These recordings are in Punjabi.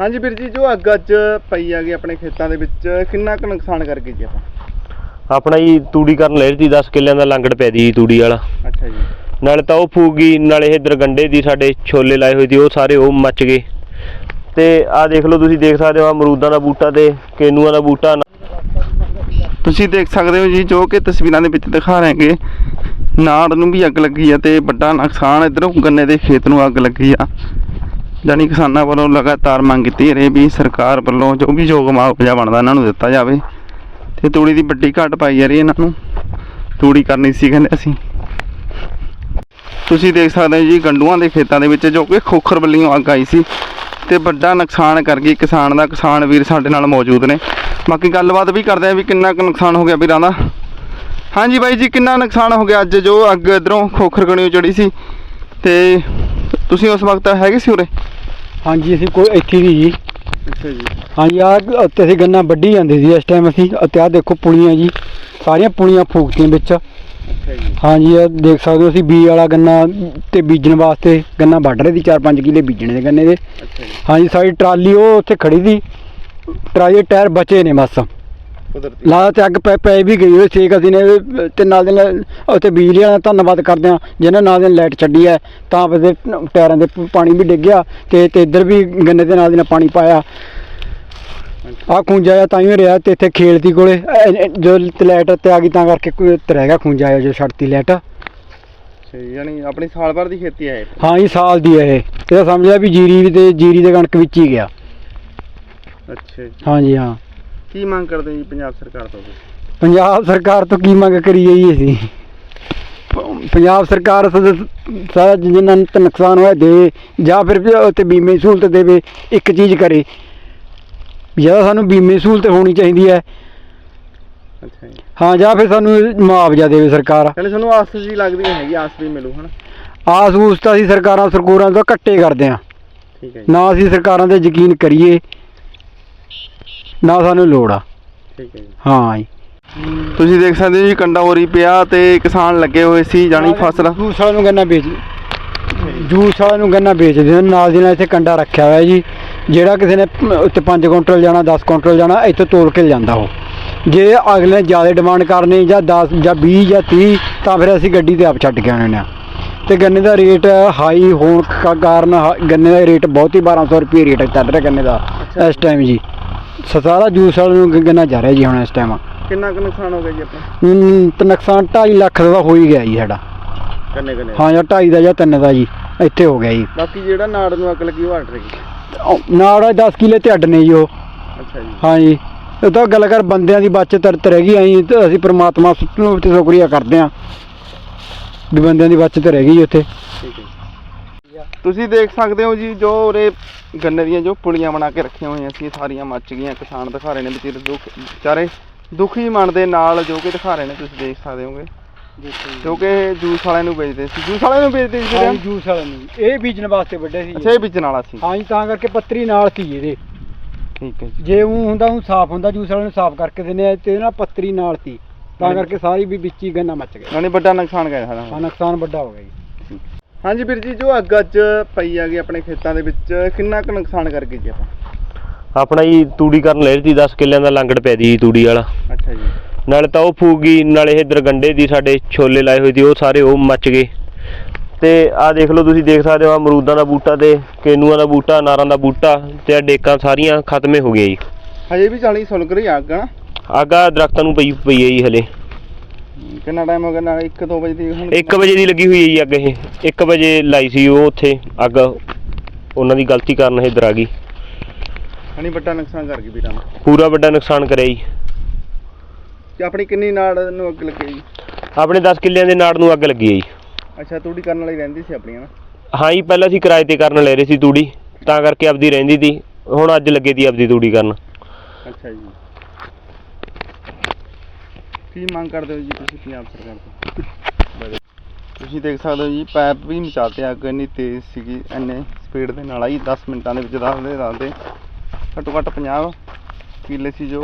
ਹਾਂਜੀ ਵੀਰ ਜੀ ਜੋ ਅੱਗ ਅੱਜ ਪਈ ਹੈਗੀ ਆਪਣੇ ਖੇਤਾਂ ਦੇ ਵਿੱਚ ਕਿੰਨਾ ਕੁ ਨੁਕਸਾਨ ਕਰ ਗਈ ਜੀ ਆਪਾਂ? ਆਪਣਾ ਜੀ ਤੂੜੀ ਕਰਨ ਲੈ ਰਹੀ ਸੀ 10 ਕਿੱਲਿਆਂ ਦਾ ਲੰਗੜ ਪੈ ਦੀ ਜੀ ਤੂੜੀ ਵਾਲਾ। ਅੱਛਾ ਜੀ। ਨਾਲੇ ਤਾਂ ਉਹ ਫੂਕ ਗਈ ਨਾਲੇ ਇਧਰ ਗੰਡੇ ਦੀ ਸਾਡੇ ਛੋਲੇ ਲਾਏ ਹੋਏ ਸੀ ਉਹ ਸਾਰੇ ਉਹ ਮੱਚ ਗਏ। ਤੇ ਆਹ ਦੇਖ ਲਓ ਤੁਸੀਂ ਦੇਖ ਸਕਦੇ ਹੋ ਆਹ ਅਮਰੂਦਾਂ ਦਾ ਬੂਟਾ ਤੇ ਕੇਨੂਆਂ ਦਾ ਬੂਟਾ। ਤੁਸੀਂ ਦੇਖ ਸਕਦੇ ਹੋ ਜੀ ਜੋ ਕਿ ਤਸਵੀਰਾਂ ਦੇ ਵਿੱਚ ਦਿਖਾ ਰਹੇ ਹੈਗੇ। ਨਾੜ ਨੂੰ ਵੀ ਅੱਗ ਲੱਗੀ ਆ ਤੇ ਵੱਡਾ ਨੁਕਸਾਨ ਇਧਰੋਂ ਗੰਨੇ ਦੇ ਖੇਤ ਨੂੰ ਅੱਗ ਲੱਗੀ ਆ। ਜਾਨੀ ਕਿਸਾਨਾਂ ਵੱਲੋਂ ਲਗਾਤਾਰ ਮੰਗ ਕੀਤੀ ਰਹੀ ਵੀ ਸਰਕਾਰ ਵੱਲੋਂ ਜੋ ਵੀ ਯੋਗ ਮੁਆਵਜ਼ਾ ਬਣਦਾ ਇਹਨਾਂ ਨੂੰ ਦਿੱਤਾ ਜਾਵੇ। ਤੇ ਤੂੜੀ ਦੀ ਵੱਡੀ ਘਾਟ ਪਾਈ ਜਾ ਰਹੀ ਇਹਨਾਂ ਨੂੰ। ਤੂੜੀ ਕਰਨੀ ਸੀ ਕਹਿੰਦੇ ਅਸੀਂ। ਤੁਸੀਂ ਦੇਖ ਸਕਦੇ ਹੋ ਜੀ ਗੰਡੂਆਂ ਦੇ ਖੇਤਾਂ ਦੇ ਵਿੱਚ ਜੋ ਕਿ ਖੋਖਰ ਵੱਲੋਂ ਅੱਗ ਆਈ ਸੀ। ਤੇ ਵੱਡਾ ਨੁਕਸਾਨ ਕਰ ਗਈ ਕਿਸਾਨ ਦਾ। ਕਿਸਾਨ ਵੀਰ ਸਾਡੇ ਨਾਲ ਮੌਜੂਦ ਨੇ। ਬਾਕੀ ਗੱਲਬਾਤ ਵੀ ਕਰਦੇ ਆ ਵੀ ਕਿੰਨਾ ਕੁ ਨੁਕਸਾਨ ਹੋ ਗਿਆ ਵੀਰਾਂ ਦਾ। ਹਾਂਜੀ ਬਾਈ ਜੀ, ਕਿੰਨਾ ਨੁਕਸਾਨ ਹੋ ਗਿਆ ਅੱਜ ਜੋ ਅੱਗ ਇਧਰੋਂ ਖੋਖਰ ਗਣਿਓ ਚੜੀ ਸੀ। ਤੇ ਤੁਸੀਂ ਉਸ ਵਕਤ ਹੈਗੇ ਸੀ ਉਰੇ? ਹਾਂਜੀ ਅਸੀਂ ਕੋਈ ਇੱਥੇ ਨਹੀਂ ਜੀ। ਅੱਛਾ ਜੀ। ਹਾਂਜੀ ਆ ਉੱਤੇ ਅਸੀਂ ਗੰਨਾ ਵੱਢੀ ਜਾਂਦੇ ਸੀ ਇਸ ਟਾਈਮ ਅਸੀਂ ਅਤੇ ਆਹ ਦੇਖੋ ਪੁਲੀਆਂ ਜੀ ਸਾਰੀਆਂ ਪੁਲੀਆਂ ਫੂਕਤੀਆਂ ਵਿੱਚ। ਅੱਛਾ ਜੀ। ਹਾਂਜੀ ਇਹ ਦੇਖ ਸਕਦੇ ਹੋ ਅਸੀਂ ਬੀ ਵਾਲਾ ਗੰਨਾ ਤੇ ਬੀਜਣ ਵਾਸਤੇ ਗੰਨਾ ਵੱਢ ਰਹੇ ਸੀ 4-5 ਕਿੱਲੇ ਬੀਜਣੇ ਦੇ ਗੰਨੇ ਦੇ। ਅੱਛਾ ਜੀ। ਹਾਂਜੀ ਸਾਡੀ ਟਰਾਲੀ ਉਹ ਉੱਥੇ ਖੜੀ ਸੀ। ਟਰਾਲੀ ਦੇ ਟਾਇਰ ਬਚੇ ਨੇ ਬਸ। ਕੁਦਰਤੀ। ਲਾ ਤੇ ਅੱਗ ਪੈ ਪੈ ਵੀ ਗਈ ਉਹ ਛੇਕ ਅਸੀਂ ਨੇ ਤੇ ਨਾਲ ਦੇ ਨਾਲ ਉੱਥੇ ਬਿਜਲੀ ਵਾਲਾ ਧੰਨਵਾਦ ਕਰਦੇ ਹਾਂ ਜਿਹਨਾਂ ਨਾਲ ਦੇ ਲਾਈਟ ਛੱਡੀ ਹੈ ਤਾਂ ਫਿਰ ਟਾਇਰਾਂ ਦੇ ਪਾਣੀ ਵੀ ਡਿੱਗਿਆ ਤੇ ਤੇ ਇੱਧਰ ਵੀ ਗੰਨੇ ਦੇ ਨਾਲ ਦੇ ਨਾਲ ਪਾਣੀ ਪਾਇਆ। ਆ ਖੂੰਜਾ ਆ ਤਾਂ ਹੀ ਰਿਹਾ ਤੇ ਇੱਥੇ ਖੇਲਦੀ ਕੋਲੇ ਜੋ ਲਾਈਟ ਤੇ ਆ ਗਈ ਤਾਂ ਕਰਕੇ ਕੋਈ ਰਹਿ ਗਿਆ ਖੂੰਜਾ ਆ ਜੋ ਛੱਡਤੀ ਲਾਈਟ। ਯਾਨੀ ਆਪਣੀ ਸਾਲ ਭਰ ਦੀ ਖੇਤੀ ਹੈ ਹਾਂ ਜੀ ਸਾਲ ਦੀ ਹੈ ਇਹ। ਇਹ ਸਮਝਿਆ ਵੀ ਜੀਰੀ ਵੀ ਤੇ ਜੀਰੀ ਦੇ ਕਣਕ ਵਿੱਚ ਹੀ ਗਿਆ। ਅੱਛਾ ਹਾਂ ਜੀ ਹਾਂ। ਕੀ ਮੰਗ ਕਰਦੇ ਜੀ ਪੰਜਾਬ ਸਰਕਾਰ ਤੋਂ ਤੁਸੀਂ? ਪੰਜਾਬ ਸਰਕਾਰ ਤੋਂ ਕੀ ਮੰਗ ਕਰੀਏ ਜੀ ਅਸੀਂ? ਪ- ਪੰਜਾਬ ਸਰਕਾਰ ਸ- ਸਾਰਾ ਜਿੰਨਾ ਨੂੰ ਤਾਂ ਨੁਕਸਾਨ ਹੋਇਆ ਦੇ ਜਾਂ ਫਿਰ ਵੀ ਉੱਤੇ ਬੀਮੇ ਸਹੂਲਤ ਦੇਵੇ ਇੱਕ ਚੀਜ਼ ਕਰੇ। ਜਾਂ ਸਾਨੂੰ ਬੀਮੇ ਸਹੂਲਤ ਹੋਣੀ ਚਾਹੀਦੀ ਹੈ। ਅੱਛਾ ਜੀ। ਹਾਂ ਜਾਂ ਫਿਰ ਸਾਨੂੰ ਮੁਆਵਜ਼ਾ ਦੇਵੇ ਸਰਕਾਰ। ਕਹਿੰਦੇ ਤੁਹਾਨੂੰ ਆਸ ਜੀ ਲੱਗਦੀ ਹੈਗੀ ਆਸ ਵੀ ਮਿਲੂ ਹਨਾ? ਆਸ ਊਸ ਤਾਂ ਅਸੀਂ ਸਰਕਾਰਾਂ ਸਰਕੂਰਾਂ ਤੋਂ ਕੱਟੇ ਕਰਦੇ ਹਾਂ। ਠੀਕ ਹੈ ਜੀ। ਨਾ ਅਸੀਂ ਸਰਕਾਰਾਂ ਤੇ ਯਕੀਨ ਕਰੀਏ। ਨਾ ਸਾਨੂੰ ਲੋੜ ਆ। ਠੀਕ ਹੈ ਜੀ। ਹਾਂ ਜੀ। ਤੁਸੀਂ ਦੇਖ ਸਕਦੇ ਹੋ ਜੀ ਕੰਡਾ ਹੋਰੀ ਪਿਆ ਤੇ ਕਿਸਾਨ ਲੱਗੇ ਹੋਏ ਸੀ ਜਾਣੀ ਫਸਲ। ਜੂਸ ਵਾਲੇ ਨੂੰ ਗੰਨਾ ਵੇਚ ਜੂਸ ਵਾਲੇ ਨੂੰ ਗੰਨਾ ਵੇਚਦੇ ਨੇ। ਨਾਲ ਦੀ ਨਾਲ ਇੱਥੇ ਕੰਡਾ ਰੱਖਿਆ ਹੋਇਆ ਜੀ। ਜਿਹੜਾ ਕਿਸੇ ਨੇ ਉੱਤੇ 5 ਕੁਇੰਟਲ ਜਾਣਾ 10 ਕੁਇੰਟਲ ਜਾਣਾ ਇੱਥੋਂ ਤੋਲ ਕੇ ਜਾਂਦਾ ਉਹ। ਜੇ ਅਗਲੇ ਨੇ ਜ਼ਿਆਦਾ ਡਿਮਾਂਡ ਕਰਨੀ ਜਾਂ 10 ਜਾਂ 20 ਜਾਂ 30 ਤਾਂ ਫਿਰ ਅਸੀਂ ਗੱਡੀ ਤੇ ਆਪ ਛੱਡ ਕੇ ਆਉਣੇ ਆ ਤੇ ਗੰਨੇ ਦਾ ਰੇਟ ਹਾਈ ਹੋਣ ਕਾ- ਕਾਰਨ ਹ- ਗੰਨੇ ਦਾ ਰੇਟ ਬਹੁਤ ਹੀ 1200 ਰੁਪਏ ਰੇਟ ਚੱਲ ਰਿਹਾ ਗੰਨੇ ਦਾ ਇਸ ਟਾਈਮ ਜੀ। ਸਾਰਾ ਜੂਸ ਵਾਲੇ ਨੂੰ ਗ- ਗੰਨਾ ਜਾ ਰਿਹਾ ਜੀ ਹੁਣ ਇਸ ਟਾਈਮ ਕਿੰਨਾ ਕੁ ਨੁਕਸਾਨ ਹੋ ਗਿਆ ਜੀ ਆਪਣਾ? ਤੇ ਨੁਕਸਾਨ 2.5 ਲੱਖ ਦਾ ਤਾਂ ਹੋ ਹੀ ਗਿਆ ਜੀ ਸਾਡਾ। ਕੰਨੇ ਕੰਨੇ ਹਾਂ ਜਾਂ 2.5 ਦਾ ਜਾਂ 3 ਦਾ ਜੀ ਇੱਥੇ ਹੋ ਗਿਆ ਜੀ। ਬਾਕੀ ਜਿਹੜਾ ਨਾੜ ਨੂੰ ਅੱਗ ਲੱਗੀ ਉਹ ਹਟ ਰਹੀ। ਉਹ ਨਾਲ 10 ਕਿੱਲੇ ਤੇ ਅੱਡ ਨੇ ਜੀ ਉਹ। ਅੱਛਾ ਜੀ। ਹਾਂ ਜੀ ਇਹ ਤਾਂ ਗੱਲ ਕਰ ਬੰਦਿਆਂ ਦੀ ਬਚਤ ਰ- ਰਹਿ ਗਈ ਆਈ ਤੇ ਅਸੀਂ ਪ੍ਰਮਾਤਮਾ ਨੂੰ ਤੇ ਸ਼ੁਕਰੀਆ ਕਰਦੇ ਹਾਂ ਵੀ ਬੰਦਿਆਂ ਦੀ ਬਚਤ ਰਹਿ ਗਈ ਉੱਥੇ। ਠੀਕ ਹੈ। ਤੁਸੀਂ ਦੇਖ ਸਕਦੇ ਹੋ ਜੀ ਜੋ ਉਰੇ ਗੰਨੇ ਦੀਆਂ ਜੋ ਪੁਲੀਆਂ ਬਣਾ ਕੇ ਰੱਖੀਆਂ ਹੋਈਆਂ ਸੀ ਸਾਰੀਆਂ ਮੱਚ ਗਈਆਂ। ਕਿਸਾਨ ਦਿਖਾ ਰਹੇ ਨੇ ਵਿਚਾਰੇ ਦੁੱਖ ਵਿਚਾਰੇ ਦੁਖੀ ਮਨ ਦੇ ਨਾਲ ਜੋ ਕਿ ਦਿਖਾ ਰਹੇ ਨੇ ਤੁਸੀਂ ਦੇਖ ਸਕਦੇ ਹੋਗੇ। ਜੋ। ਕਿ ਇਹ ਜੂਸ ਵਾਲਿਆਂ ਨੂੰ ਵੇਚਦੇ ਸੀ। ਜੂਸ ਵਾਲਿਆਂ ਨੂੰ ਵੇਚਦੇ ਸੀ ਵੀਰੇ? ਜੂਸ ਵਾਲੇ ਨੂੰ। ਇਹ ਬੀਜਣ ਵਾਸਤੇ ਵੱਡੇ ਸੀ। ਅੱਛਾ ਇਹ ਵੇਚਣ ਵਾਲਾ ਸੀ। ਹਾਂ ਜੀ ਤਾਂ ਕਰਕੇ ਪੱਤਰੀ ਨਾਲ ਸੀ ਇਹਦੇ। ਠੀਕ ਹੈ ਜੀ। ਜੇ ਉਹ ਹੁੰਦਾ ਉਹ ਸਾਫ਼ ਹੁੰਦਾ ਜੂਸ ਵਾਲੇ ਨੂੰ ਸਾਫ਼ ਕਰਕੇ ਦਿੰਦੇ ਆ ਤੇ ਨਾਲ ਪੱਤਰੀ ਨਾਲ ਸੀ ਤਾਂ ਕਰਕੇ ਸਾਰੀ ਵੀ ਵਿੱਚ ਗੰਨਾ ਮੱਚ ਗਿਆ। ਨਾਲੇ ਵੱਡਾ ਨੁਕਸਾਨ ਗਿਆ ਸਾਡਾ। ਨੁਕਸਾਨ ਵੱਡਾ ਹੋ ਗਿਆ ਜੀ। ਹਾਂਜੀ ਵੀਰ ਜੀ ਜੋ ਅੱਗ ਅੱਜ ਪਈ ਹੈਗੀ ਆਪਣੇ ਖੇਤਾਂ ਦੇ ਵਿੱਚ ਕਿੰਨਾ ਕੁ ਨੁਕਸਾਨ ਕਰ ਗਈ ਜੀ ਆਪਾਂ? ਆਪਣਾ ਜੀ ਤੂੜੀ ਕਰਨ ਲੈ ਰਹੀ ਸੀ 10 ਕਿੱਲਿਆਂ ਦਾ ਲੰਗੜ ਪੈ ਦੀ ਤੂੜੀ ਵਾਲਾ। ਅੱਛਾ ਜੀ। ਨਾਲੇ ਤਾਂ ਉਹ ਫੂਕ ਗਈ ਨਾਲੇ ਇਧਰ ਗੰਡੇ ਦੀ ਸਾਡੇ ਛੋਲੇ ਲਾਏ ਹੋਏ ਸੀ ਉਹ ਸਾਰੇ ਉਹ ਮੱਚ ਗਏ। ਤੇ ਆਹ ਦੇਖ ਲਓ ਤੁਸੀਂ ਦੇਖ ਸਕਦੇ ਹੋ ਆਹ ਅਮਰੂਦਾਂ ਦਾ ਬੂਟਾ ਤੇ ਕੇਨੂਆਂ ਦਾ ਬੂਟਾ ਨਾਰਾਂ ਦਾ ਬੂਟਾ ਤੇ ਆਹ ਡੇਕਾਂ ਸਾਰੀਆਂ ਖਤਮੇ ਹੋ ਗਈਆਂ ਜੀ। ਹਜੇ ਵੀ ਚਾਲੀ ਸੁਲਗ ਰਹੀ ਆ ਅੱਗ ਨਾ ਆਗਾ ਦਰਖਤਾਂ ਨੂੰ ਪਈ ਪਈ ਹੈ ਜੀ ਹਲੇ। ਕਿੰਨਾ ਟਾਈਮ ਹੋ ਗਿਆ ਨਾਲ? 1 2 ਵਜੇ ਦੀ ਹੁਣ 1 ਵਜੇ ਦੀ ਲੱਗੀ ਹੋਈ ਹੈ ਜੀ ਅੱਗ ਇਹ। 1 ਵਜੇ ਲਾਈ ਸੀ ਉਹ ਉੱਥੇ ਅੱਗ। ਉਹਨਾਂ ਦੀ ਗਲਤੀ ਕਾਰਨ ਇਹ ਆ ਗਈ। ਹਣੀ ਵੱਡਾ ਨੁਕਸਾਨ ਕਰ ਗਈ ਵੀਰਾਂ ਦਾ ਪੂਰਾ ਵੱਡਾ ਨੁਕਸਾਨ ਕਰਿਆ ਜੀ। ਤੇ ਆਪਣੀ ਕਿੰਨੀ ਨਾੜ ਨੂੰ ਅੱਗ ਲੱਗੀ ਜੀ? ਆਪਣੇ 10 ਕਿੱਲਿਆਂ ਦੇ ਨਾੜ ਨੂੰ ਅੱਗ ਲੱਗੀ ਹੈ ਜੀ। ਅੱਛਾ ਤੂੜੀ ਕਰਨ ਵਾਲੀ ਰਹਿੰਦੀ ਸੀ ਆਪਣੀ ਨਾ ਹਾਂ ਜੀ ਪਹਿਲਾਂ ਅਸੀਂ ਕਿਰਾਏ ਤੇ ਕਰਨ ਲੈ ਰਹੇ ਸੀ ਤੂੜੀ। ਤਾਂ ਕਰਕੇ ਆਪਦੀ ਰਹਿੰਦੀ ਸੀ ਹੁਣ ਅੱਜ ਲੱਗੇ ਦੀ ਆਪਦੀ ਤੂੜੀ ਕਰਨ। ਅੱਛਾ ਜੀ। ਕੀ ਮੰਗ ਕਰਦੇ ਹੋ ਜੀ ਤੁਸੀਂ ਪੰਜਾਬ ਸਰਕਾਰ ਤੋਂ? ਤੁਸੀਂ ਦੇਖ ਸਕਦੇ ਹੋ ਜੀ ਪੈਪ ਵੀ ਮਚਾਤੇ ਅੱਗ ਇੰਨੀ ਤੇਜ਼ ਸੀਗੀ ਇੰਨੇ ਸਪੀਡ ਦੇ ਨਾਲ ਆਈ 10 ਮਿੰਟਾਂ ਦੇ ਵਿੱਚ ਦੱਸਦੇ ਦੱਸਦੇ ਘੱਟੋ ਘੱਟ 50 ਕਿੱਲੇ ਸੀ ਜੋ।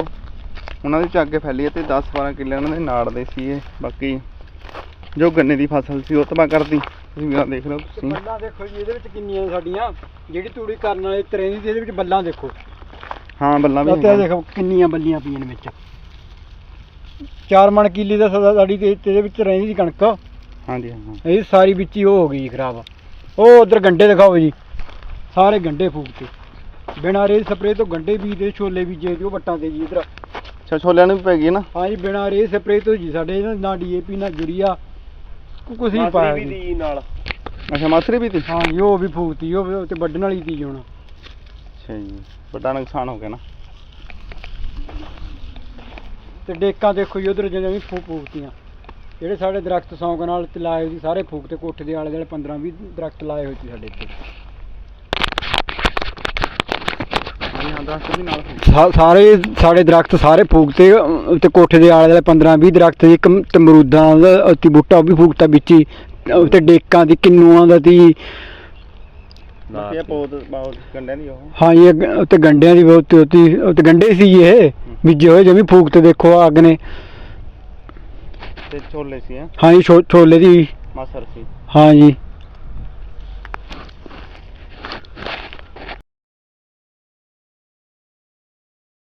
ਉਹਨਾਂ ਦੇ ਵਿੱਚ ਅੱਗੇ ਫੈਲੀ ਤੇ 10 12 ਕਿੱਲੇ ਉਹਨਾਂ ਦੇ ਨਾੜ ਦੇ ਸੀ ਇਹ। ਬਾਕੀ ਜੋ ਗੰਨੇ ਦੀ ਫਸਲ ਸੀ ਉਹ ਤਬਾਹ ਕਰਦੀ ਤਸਵੀਰਾਂ ਦੇਖ ਰਹੇ ਹੋ ਤੁਸੀਂ। ਬੱਲਾਂ ਦੇਖੋ ਜੀ ਇਹਦੇ ਵਿੱਚ ਕਿੰਨੀਆਂ ਸਾਡੀਆਂ ਜਿਹੜੀ ਤੂੜੀ ਕਰਨ ਵਾਲੇ ਤਰ੍ਹਾਂ ਦੀ ਇਹਦੇ ਵਿੱਚ ਬੱਲਾਂ ਦੇਖੋ। ਹਾਂ ਬੱਲਾਂ ਵੀ। ਦੇਖੋ ਕਿੰਨੀਆਂ ਬੱਲੀਆਂ ਪਈਆਂ ਨੇ ਵਿੱਚ। ਚਾਰ ਮਣ ਕਿੱਲੀ ਦਾ ਸਦਾ ਸਾਡੀ ਤੇ ਇਹਦੇ ਵਿੱਚ ਰਹਿੰਦੀ ਸੀ ਕਣਕ। ਹਾਂਜੀ ਹਾਂ ਇਹ ਸਾਰੀ ਵਿੱਚ ਹੀ ਉਹ ਹੋ ਗਈ ਖਰਾਬ। ਉਹ ਉਧਰ ਗੰਡੇ ਦਿਖਾਓ ਜੀ। ਸਾਰੇ ਗੰਡੇ ਫੂਕਤੇ ਬਿਨਾਂ ਰੇ ਸਪਰੇ ਤੋਂ ਗੰਡੇ ਬੀਜਦੇ ਛੋਲੇ ਬੀਜੇ ਜੋ ਵੱਟਾਂ ਤੇ ਜੀ ਇਧਰ। ਅੱਛਾ ਛੋਲਿਆਂ ਨੂੰ ਵੀ ਪੈ ਗਈ ਨਾ? ਹਾਂ ਜੀ ਬਿਨਾਂ ਰੇ ਸਪਰੇ ਤੋਂ ਜੀ ਸਾਡੇ ਨਾ- ਨਾ ਡੀਏਪੀ ਨਾ ਜੁਰੀਆ ਕੁਝ ਨਹੀਂ ਪਾਇਆ ਮਾਸਰੀ ਵੀ ਜੀ। ਦੀ ਨਾਲ। ਅੱਛਾ ਮਾਸਰੀ ਵੀ ਤੀ ਹਾਂ ਜੀ ਉਹ ਵੀ ਫੂਕਤੀ ਉਹ ਵੀ ਤੇ ਵੱਢਣ ਵਾਲੀ ਤੀ ਹੁਣ। ਅੱਛਾ ਜੀ ਵੱਡਾ ਨੁਕਸਾਨ ਹੋ ਗਿਆ ਨਾ। ਤੇ ਡੇਕਾਂ ਦੇਖੋ ਜੀ ਉਧਰ ਜਿਵੇਂ ਫੂਕ ਫੂਕਤੀਆਂ। ਜਿਹੜੇ ਸਾਡੇ ਦਰਖਤ ਸੌਂਕ ਨਾਲ ਤੇ ਲਾਏ ਹੋਏ ਸੀ ਸਾਰੇ ਫੂਕਤੇ ਕੋਠੇ ਦੇ ਆਲੇ ਦੁਆਲੇ 15 20 ਦਰਖਤ ਲਾਏ ਹੋਏ ਸੀ ਸਾਡੇ ਇੱਥੇ। ਸਾਰੇ ਸਾਡੇ ਦਰਖਤ ਸਾਰੇ ਫੂਕਤੇ ਅਹ, ਤੇ ਕੋਠੇ ਦੇ ਆਲੇ ਦੁਆਲੇ 15 20 ਦਰਖਤ ਇੱਕ ਤੇ ਅਮਰੂਦਾਂ ਦਾ ਅਤੀ ਬੂਟਾ ਉਹ ਵੀ ਫੂਕਤਾ ਵਿੱਚ ਹੀ ਤੇ ਡੇਕਾਂ ਦੀ ਕਿੰਨੂਆਂ ਦਾ ਤੀ। ਬਾਕੀ ਪੌਦ ਬਹੁਤ ਗੰਡਿਆਂ ਦੀ ਉਹ। ਹਾਂ ਇਹ ਉੱਤੇ ਗੰਡਿਆਂ ਦੀ ਬਹੁਤ ਉਤੀ ਉੱਤੇ ਗੰਡੇ ਸੀ ਇਹ। ਬੀਜੇ ਹੋਏ ਜਮੀ ਫੂਕਤੇ ਦੇਖੋ ਅੱਗ ਨੇ। ਤੇ ਛੋਲੇ ਸੀ ਹੈਂ? ਹਾਂ ਜੀ ਛੋ- ਛੋਲੇ ਦੀ। ਮਾਸਰ ਸੀ। ਹਾਂ ਜੀ